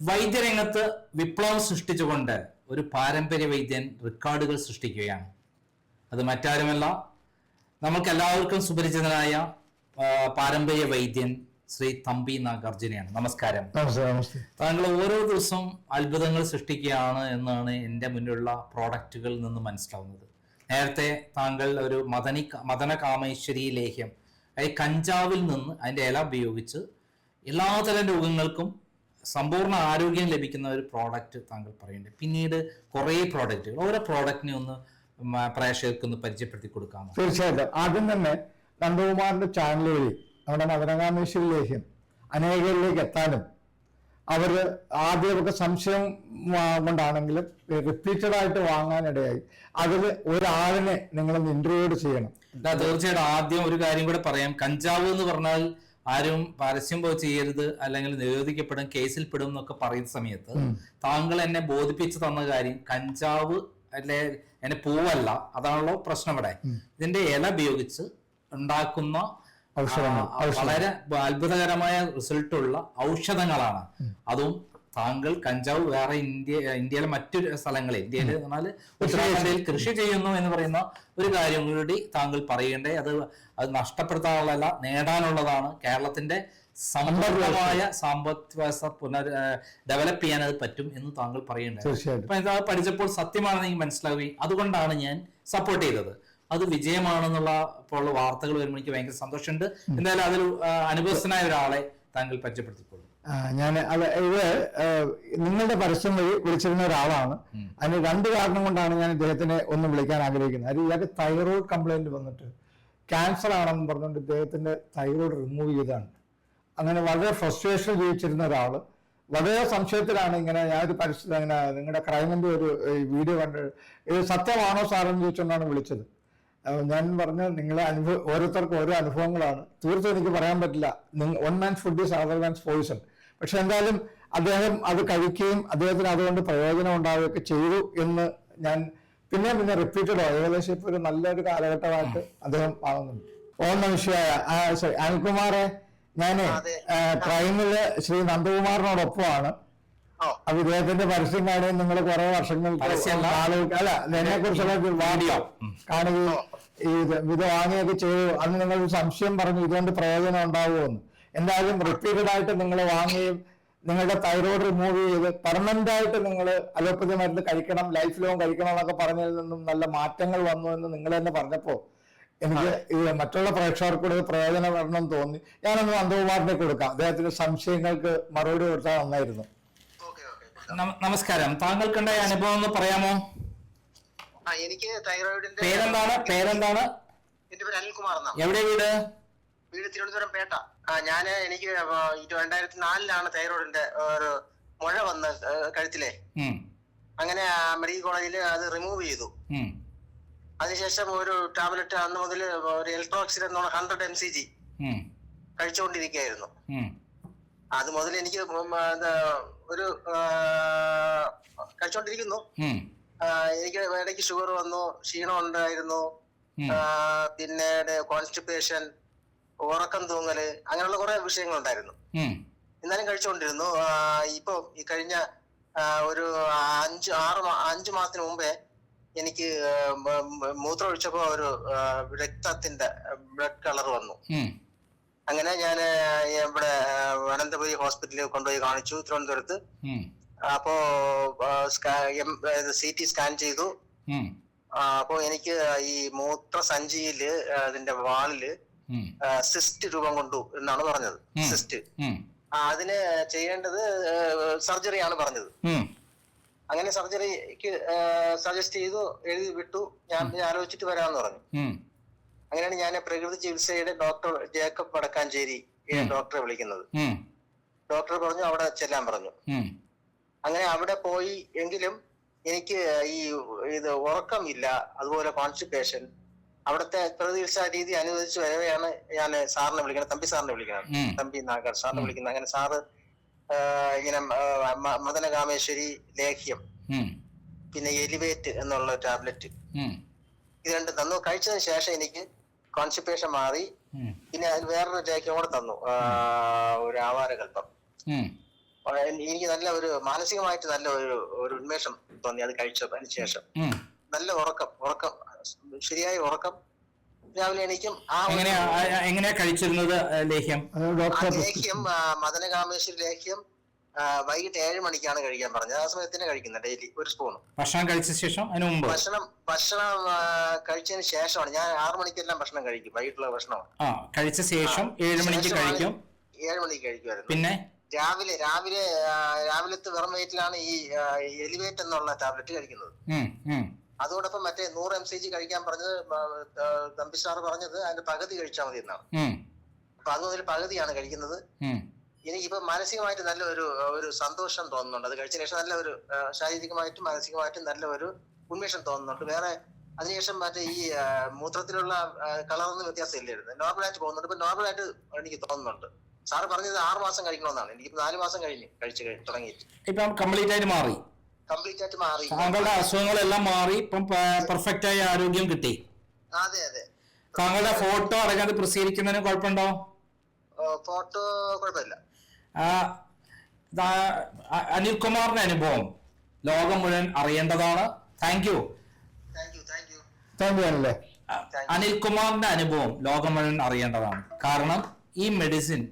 വൈദ്യരംഗത്ത് വിപ്ലവം സൃഷ്ടിച്ചുകൊണ്ട് ഒരു പാരമ്പര്യ വൈദ്യൻ റെക്കോർഡുകൾ സൃഷ്ടിക്കുകയാണ്. അത് മറ്റാരുമല്ല നമുക്ക് എല്ലാവർക്കും സുപരിചിതനായ പാരമ്പര്യ വൈദ്യൻ ശ്രീ തമ്പി നാഗാർജുനയാണ്. നമസ്കാരം. താങ്കൾ ഓരോ ദിവസവും അത്ഭുതങ്ങൾ സൃഷ്ടിക്കുകയാണ് എന്നാണ് എന്റെ മുന്നിലുള്ള പ്രോഡക്റ്റുകളിൽ നിന്ന് മനസ്സിലാവുന്നത്. നേരത്തെ താങ്കൾ ഒരു മദനി മദന കാമേശ്വരി ലേഹ്യം അതായത് കഞ്ചാവിൽ നിന്ന് അതിന്റെ ഇല ഉപയോഗിച്ച് എല്ലാതരം രോഗങ്ങൾക്കും സമ്പൂർണ ആരോഗ്യം ലഭിക്കുന്ന ഒരു പ്രോഡക്റ്റ് താങ്കൾ പറയുന്നുണ്ട്. പിന്നീട് കുറേ പ്രോഡക്റ്റുകൾ ഓരോ പ്രോഡക്റ്റിനെ ഒന്ന് പ്രേക്ഷകർക്ക് ഒന്ന് പരിചയപ്പെടുത്തി കൊടുക്കാം തീർച്ചയായിട്ടും. ആദ്യം തന്നെ നന്ദകുമാറിന്റെ ചാനൽ വഴി നമ്മുടെ മദനകാമേശ്വരിലേക്കും അനേകരിലേക്ക് എത്താനും അവർ ആദ്യമൊക്കെ സംശയം കൊണ്ടാണെങ്കിലും റിപ്പീറ്റഡ് ആയിട്ട് വാങ്ങാനിടയായി. അതിൽ ഒരാളിനെ നിങ്ങളൊന്ന് ഇന്റർവ്യൂ ചെയ്യണം. തീർച്ചയായിട്ടും ആദ്യം ഒരു കാര്യം കൂടെ പറയാം. കഞ്ചാവ് എന്ന് പറഞ്ഞാൽ ആരും പരസ്യം പോയി ചെയ്യരുത് അല്ലെങ്കിൽ നിരോധിക്കപ്പെടും കേസിൽ പെടും എന്നൊക്കെ പറയുന്ന സമയത്ത് താങ്കൾ എന്നെ ബോധിപ്പിച്ചു തന്ന കാര്യം കഞ്ചാവ് അല്ലെ എന്നെ പൂവല്ല അതാണല്ലോ പ്രശ്നം ഇവിടെ. ഇതിന്റെ ഇല ഉപയോഗിച്ച് ഉണ്ടാക്കുന്ന വളരെ അത്ഭുതകരമായ റിസൾട്ടുള്ള ഔഷധങ്ങളാണ്. അതും താങ്കൾ കഞ്ചാവ് വേറെ ഇന്ത്യ ഇന്ത്യയിലെ മറ്റു സ്ഥലങ്ങളിൽ ഇന്ത്യയിൽ പറഞ്ഞാൽ ഉത്തരാഖണ്ഡിൽ കൃഷി ചെയ്യുന്നു എന്ന് പറയുന്ന ഒരു കാര്യം കൂടി താങ്കൾ പറയേണ്ടേ. അത് അത് നഷ്ടപ്പെടുത്താനുള്ളതല്ല നേടാനുള്ളതാണ്. കേരളത്തിന്റെ സമ്പന്നമായ സാമ്പത്തിക വ്യവസ്ഥ പുനർ ഡെവലപ്പ് ചെയ്യാൻ അത് പറ്റും എന്ന് താങ്കൾ പറയേണ്ടത് അപ്പൊ ഇത് പഠിച്ചപ്പോൾ സത്യമാണെന്ന് എനിക്ക് മനസ്സിലാവുകയും അതുകൊണ്ടാണ് ഞാൻ സപ്പോർട്ട് ചെയ്തത്. അത് വിജയമാണെന്നുള്ള ഇപ്പോൾ വാർത്തകൾ വരുമ്പോൾ എനിക്ക് ഭയങ്കര സന്തോഷമുണ്ട്. എന്തായാലും അതിൽ അനുഭവസ്ഥനായ ഒരാളെ താങ്കൾ പരിചയപ്പെടുത്തിക്കൊള്ളു. ഞാൻ അത് ഇത് നിങ്ങളുടെ പരസ്യം വഴി വിളിച്ചിരുന്ന ഒരാളാണ്. അതിന് രണ്ട് കാരണം കൊണ്ടാണ് ഞാൻ ഇദ്ദേഹത്തിനെ ഒന്ന് വിളിക്കാൻ ആഗ്രഹിക്കുന്നത്. അത് ഇയാൾക്ക് തൈറോയ്ഡ് കംപ്ലൈന്റ് വന്നിട്ട് ക്യാൻസർ ആണെന്ന് പറഞ്ഞുകൊണ്ട് ഇദ്ദേഹത്തിന്റെ തൈറോയ്ഡ് റിമൂവ് ചെയ്താണ്. അങ്ങനെ വളരെ ഫ്രസ്ട്രേഷൻ ജീവിച്ചിരുന്ന ഒരാൾ വളരെ സംശയത്തിലാണ് ഇങ്ങനെ ഞാനൊരു പരസ്യം അങ്ങനെ നിങ്ങളുടെ ക്രൈമിന്റെ ഒരു വീഡിയോ കണ്ട് ഇത് സത്യമാണോ സാറെന്ന് ചോദിച്ചുകൊണ്ടാണ് വിളിച്ചത്. ഞാൻ പറഞ്ഞ നിങ്ങളെ അനുഭവം ഓരോരുത്തർക്കും ഓരോ അനുഭവങ്ങളാണ്. തീർച്ചയായും എനിക്ക് പറയാൻ പറ്റില്ല. One man's food is other man's poison പക്ഷെ എന്തായാലും അദ്ദേഹം അത് കഴിക്കുകയും അദ്ദേഹത്തിന് അതുകൊണ്ട് പ്രയോജനം ഉണ്ടാവുകയൊക്കെ ചെയ്തു എന്ന് ഞാൻ പിന്നെ പിന്നെ റിപ്പീറ്റഡോ ഏകദേശം ഇപ്പൊ ഒരു നല്ലൊരു കാലഘട്ടമായിട്ട് അദ്ദേഹം ആവുന്നുണ്ട് ഓം മനുഷ്യായ അനിൽകുമാറെ ഞാൻ പ്രൈമിൽ ശ്രീ നന്ദകുമാറിനോടൊപ്പമാണ് അപ്പൊ ഇദ്ദേഹത്തിന്റെ പരസ്യം കാണുകയും നിങ്ങൾ കുറെ വർഷങ്ങൾ ആളുകൾക്ക് അല്ല എന്നെ കുറിച്ചുള്ള വീഡിയോ. കാണുകയും ഈ ഇത് ഇത് വാങ്ങുകയൊക്കെ ചെയ്തു. അന്ന് നിങ്ങൾ സംശയം പറഞ്ഞു ഇതുകൊണ്ട് പ്രയോജനം ഉണ്ടാവുമെന്ന് എന്തായാലും റിപ്പീറ്റഡ് ആയിട്ട് നിങ്ങൾ വാങ്ങുകയും നിങ്ങളുടെ തൈറോയ്ഡ് റിമൂവ് ചെയ്ത് പെർമനന്റ് ആയിട്ട് നിങ്ങൾ അലോപ്പതി മരുന്ന് കഴിക്കണം ലൈഫ് ലോങ് കഴിക്കണം എന്നൊക്കെ പറഞ്ഞതിൽ നിന്നും നല്ല മാറ്റങ്ങൾ വന്നു എന്ന് നിങ്ങൾ തന്നെ പറഞ്ഞപ്പോ എനിക്ക് മറ്റുള്ള പ്രേക്ഷകർക്കൂടെ വരണം പ്രയോജനപ്പെടണം തോന്നി. ഞാനൊന്ന് നന്ദകുമാറിനെ കൊടുക്കാം. അദ്ദേഹത്തിന്റെ സംശയങ്ങൾക്ക് മറുപടി കൊടുത്താൽ നന്നായിരുന്നു. Okay okay. നമ- നമസ്കാരം. താങ്കൾക്കുണ്ടായ അനുഭവം ഒന്ന് പറയാമോ? ആ എനിക്ക് തൈറോയിഡിന്റെ പേരെന്താണ്? പേരെന്താണ്? എന്റെ പേര് അനിൽകുമാർ എവിടെ വീട്? വീട് തിരുവനന്തപുരം പേട്ട. ആ ഞാൻ എനിക്ക് രണ്ടായിരത്തി നാലിലാണ് തൈറോയിഡിന്റെ ഒരു മുഴ വന്ന് കഴുത്തിലെ. അങ്ങനെ മെഡിക്കൽ കോളേജിൽ അത് റിമൂവ് ചെയ്തു. അതിനുശേഷം ഒരു ടാബ്ലറ്റ് അന്ന് മുതൽ ഒരു എൽട്രോക്സിൻ എന്നുള്ള ഹൺഡ്രഡ് എം സി ജി കഴിച്ചുകൊണ്ടിരിക്കുകയായിരുന്നു. അത് മുതൽ എനിക്ക് ഒരു കഴിച്ചോണ്ടിരിക്കുന്നു എനിക്ക് ഇടയ്ക്ക് ഷുഗർ വന്നു ക്ഷീണം ഉണ്ടായിരുന്നു. പിന്നെ കോൺസ്റ്റിപ്പേഷൻ ഉറക്കം തൂങ്ങൽ അങ്ങനെയുള്ള കുറെ വിഷയങ്ങളുണ്ടായിരുന്നു. ഉണ്ടായിരുന്നു എന്നാലും കഴിച്ചുകൊണ്ടിരുന്നു. ഇപ്പൊ ഈ കഴിഞ്ഞ ഒരു അഞ്ച് ആറ് അഞ്ചു മാസത്തിന് മുമ്പേ എനിക്ക് മൂത്രം ഒഴിച്ചപ്പോ ഒരു രക്തത്തിന്റെ ബ്ലഡ് കളർ വന്നു. അങ്ങനെ ഞാൻ ഇവിടെ അനന്തപുരി ഹോസ്പിറ്റലിൽ കൊണ്ടുപോയി കാണിച്ചു തിരുവനന്തപുരത്ത്. അപ്പോ സി ടി സ്കാൻ ചെയ്തു. അപ്പോ എനിക്ക് ഈ മൂത്ര സഞ്ചിയിൽ അതിന്റെ വാളിൽ സിസ്റ്റ് രൂപം കൊണ്ടു എന്നാണ് പറഞ്ഞത്. സിസ്റ്റ് അതിന് ചെയ്യേണ്ടത് സർജറിയാണ് പറഞ്ഞത്. അങ്ങനെ സർജറിക്ക് സജസ്റ്റ് ചെയ്തു എഴുതി വിട്ടു. ഞാൻ ആലോചിച്ചിട്ട് വരാമെന്ന് പറഞ്ഞു. അങ്ങനെയാണ് ഞാൻ പ്രകൃതി ചികിത്സയുടെ ഡോക്ടർ ജേക്കബ് വടക്കാഞ്ചേരി ഡോക്ടറെ വിളിക്കുന്നത്. ഡോക്ടർ പറഞ്ഞു അവിടെ ചെല്ലാൻ പറഞ്ഞു. അങ്ങനെ അവിടെ പോയി എങ്കിലും എനിക്ക് ഈ ഇത് ഉറക്കമില്ല അതുപോലെ കോൺസ്റ്റിപ്പേഷൻ അവിടുത്തെ പ്രതിചികിത്സാ രീതി അനുവദിച്ചു വരവെയാണ് ഞാൻ സാറിനെ വിളിക്കുന്നത് തമ്പി സാറിനെ വിളിക്കുന്നത്. തമ്പി നാഗർ സാറിനെ വിളിക്കുന്നത്. അങ്ങനെ സാറ് ഇങ്ങനെ മദനകാമേശ്വരി ലേഹ്യം പിന്നെ എലിവേറ്റ് എന്നുള്ള ടാബ്ലറ്റ്. ഇത് രണ്ടും തന്നു. കഴിച്ചതിന് ശേഷം എനിക്ക് കോൺസ്റ്റിപ്പേഷൻ മാറി. പിന്നെ അതിൽ വേറൊരു ലേഖ്യം കൂടെ തന്നു. ഒരു ആവാരകല്പം എനിക്ക് നല്ല ഒരു മാനസികമായിട്ട് നല്ല ഒരു ഒരു ഉന്മേഷം തോന്നി അത് കഴിച്ചതിന് ശേഷം. നല്ല ഉറക്കം ഉറക്കം ശരിയായ ഉറക്കം രാവിലെ എണീക്കും. ആ എങ്ങനെയാ കഴിച്ചിരുന്നത് ലേഹ്യം? ലേഹ്യം മദനകാമേശ്വരി ലേഹ്യം വൈകിട്ട് ഏഴ് മണിക്കാണ് കഴിക്കാൻ പറഞ്ഞത്. ആ സമയത്തിന് കഴിക്കുന്നത് ഡെയിലി ഒരു സ്പൂൺ ഭക്ഷണം കഴിച്ച ശേഷം അതിനു മുമ്പ്? ഭക്ഷണം ഭക്ഷണം കഴിച്ചതിന് ശേഷമാണ്. ഞാൻ ആറു മണിക്കെല്ലാം ഭക്ഷണം കഴിക്കും വൈകിട്ടുള്ള ഭക്ഷണം ആ കഴിച്ച ശേഷം ഏഴ് മണിക്ക് കഴിക്കും. ഏഴ് മണിക്ക് കഴിക്കുമായിരുന്നു. പിന്നെ? രാവിലെ രാവിലെ രാവിലത്തെ വെറും വയറ്റിലാണ് ഈ എലിവേറ്റ് എന്നുള്ള ടാബ്ലറ്റ് കഴിക്കുന്നത്. അതോടൊപ്പം മറ്റേ നൂറ് എം സി ജി കഴിക്കാൻ പറഞ്ഞത് തമ്പി സാർ പറഞ്ഞത് അതിന്റെ പകുതി കഴിച്ചാൽ മതി എന്നാണ്. അപ്പൊ അത് മുതൽ പകുതിയാണ് കഴിക്കുന്നത്. എനിക്കിപ്പോ മാനസികമായിട്ട് നല്ല ഒരു ഒരു സന്തോഷം തോന്നുന്നുണ്ട്. അത് കഴിച്ച ശേഷം നല്ല ഒരു ശാരീരികമായിട്ടും മാനസികമായിട്ടും നല്ല ഒരു ഉന്മേഷം തോന്നുന്നുണ്ട്. വേറെ അതിനുശേഷം മറ്റേ ഈ മൂത്രത്തിലുള്ള കളറൊന്നും വ്യത്യാസം ഇല്ലായിരുന്നു നോർമലായിട്ട് പോകുന്നുണ്ട്. ഇപ്പൊ നോർമലായിട്ട് എനിക്ക് തോന്നുന്നുണ്ട്. സാറ് പറഞ്ഞത് ആറ് മാസം കഴിക്കണമെന്നാണ്. എനിക്ക് നാല് മാസം കഴിഞ്ഞ് കഴിച്ച് കഴി- തുടങ്ങിയിട്ട്. ഇപ്പം കംപ്ലീറ്റ് ആയിട്ട് മാറി. കംപ്ലീറ്റ് ആയിട്ട് മാറി. താങ്കളുടെ അസുഖങ്ങളെല്ലാം മാറി ഇപ്പം പെർഫെക്റ്റ് ആയി ആരോഗ്യം കിട്ടി. അതെ അതെ. താങ്കളുടെ ഫോട്ടോ അടങ്ങാതെ പ്രസിദ്ധീകരിക്കുന്നതിന് കുഴപ്പമുണ്ടോ? ഫോട്ടോ കുഴപ്പമില്ല. ആ, ദാ- അ- അനിൽകുമാറിന്റെ അനുഭവം ലോകം മുഴുവൻ അറിയേണ്ടതാണ്. Thank you thank you thank you thank you ആണല്ലേ അനിൽകുമാറിന്റെ അനുഭവം ലോകം മുഴുവൻ അറിയേണ്ടതാണ്. കാരണം ഈ മെഡിസിൻ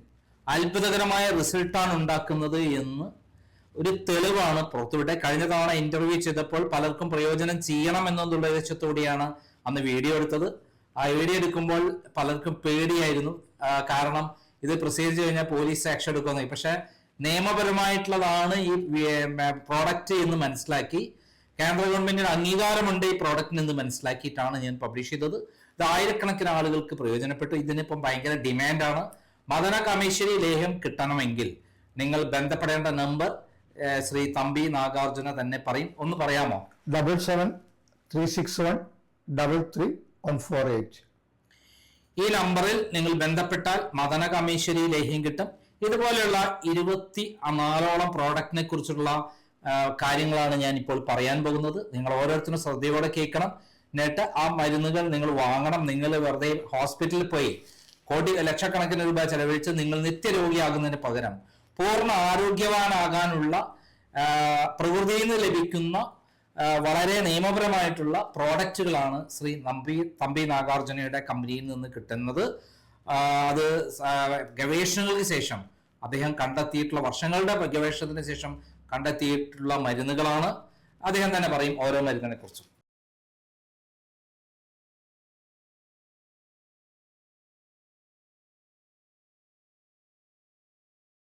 അത്ഭുതകരമായ റിസൾട്ടാണ് ഉണ്ടാക്കുന്നത് എന്ന് ഒരു തെളിവാണ് പുറത്തുവിട്ടെ കഴിഞ്ഞ തവണ ഇന്റർവ്യൂ ചെയ്തപ്പോൾ പലർക്കും പ്രയോജനം ചെയ്യണം എന്നുള്ള ഉദ്ദേശത്തോടെയാണ് അന്ന് വീഡിയോ എടുത്തത്. ആ വീഡിയോ എടുക്കുമ്പോൾ പലർക്കും പേടിയായിരുന്നു. കാരണം ഇത് പ്രൊസീജ് കഴിഞ്ഞാൽ പോലീസ് ആക്ഷൻ എടുക്കുന്നത് പക്ഷെ നിയമപരമായിട്ടുള്ളതാണ് ഈ പ്രോഡക്റ്റ് എന്ന് മനസ്സിലാക്കി. കേന്ദ്ര ഗവൺമെന്റിന് അംഗീകാരമുണ്ട് ഈ പ്രോഡക്റ്റിന് എന്ന് മനസ്സിലാക്കിയിട്ടാണ് ഞാൻ പബ്ലിഷ് ചെയ്തത്. ഇത് ആയിരക്കണക്കിന് ആളുകൾക്ക് പ്രയോജനപ്പെട്ടു. ഇതിനിപ്പം ഭയങ്കര ഡിമാൻഡാണ് മദന കമേശ്വരി ലേഹ്യം കിട്ടണമെങ്കിൽ നിങ്ങൾ ബന്ധപ്പെടേണ്ട നമ്പർ ശ്രീ തമ്പി നാഗാർജുന തന്നെ പറയും. ഒന്ന് പറയാമോ? Double seven three six one double three one four eight ഈ നമ്പറിൽ നിങ്ങൾ ബന്ധപ്പെട്ടാൽ മദന കമീശ്വരി ലേഹ്യം കിട്ടും. ഇതുപോലെയുള്ള ഇരുപത്തി നാലോളം പ്രോഡക്റ്റിനെ കുറിച്ചുള്ള കാര്യങ്ങളാണ് ഞാൻ ഇപ്പോൾ പറയാൻ പോകുന്നത്. നിങ്ങൾ ഓരോരുത്തരും ശ്രദ്ധയോടെ കേൾക്കണം. എന്നിട്ട് ആ മരുന്നുകൾ നിങ്ങൾ വാങ്ങണം. നിങ്ങൾ വെറുതെ ഹോസ്പിറ്റലിൽ പോയി കോടി ലക്ഷക്കണക്കിന് രൂപ ചെലവഴിച്ച് നിങ്ങൾ നിത്യരോഗിയാകുന്നതിന് പകരം പൂർണ ആരോഗ്യവാനാകാനുള്ള പ്രകൃതിയിൽ നിന്ന് ലഭിക്കുന്ന വളരെ നിയമപരമായിട്ടുള്ള പ്രോഡക്റ്റുകളാണ് ശ്രീ നമ്പി തമ്പി നാഗാർജുനയുടെ കമ്പനിയിൽ നിന്ന് കിട്ടുന്നത്. അത് ഗവേഷണങ്ങൾക്ക് ശേഷം അദ്ദേഹം കണ്ടെത്തിയിട്ടുള്ള വർഷങ്ങളുടെ ഗവേഷണത്തിന് ശേഷം കണ്ടെത്തിയിട്ടുള്ള മരുന്നുകളാണ്. അദ്ദേഹം തന്നെ പറയും ഓരോ മരുന്നിനെ കുറിച്ചും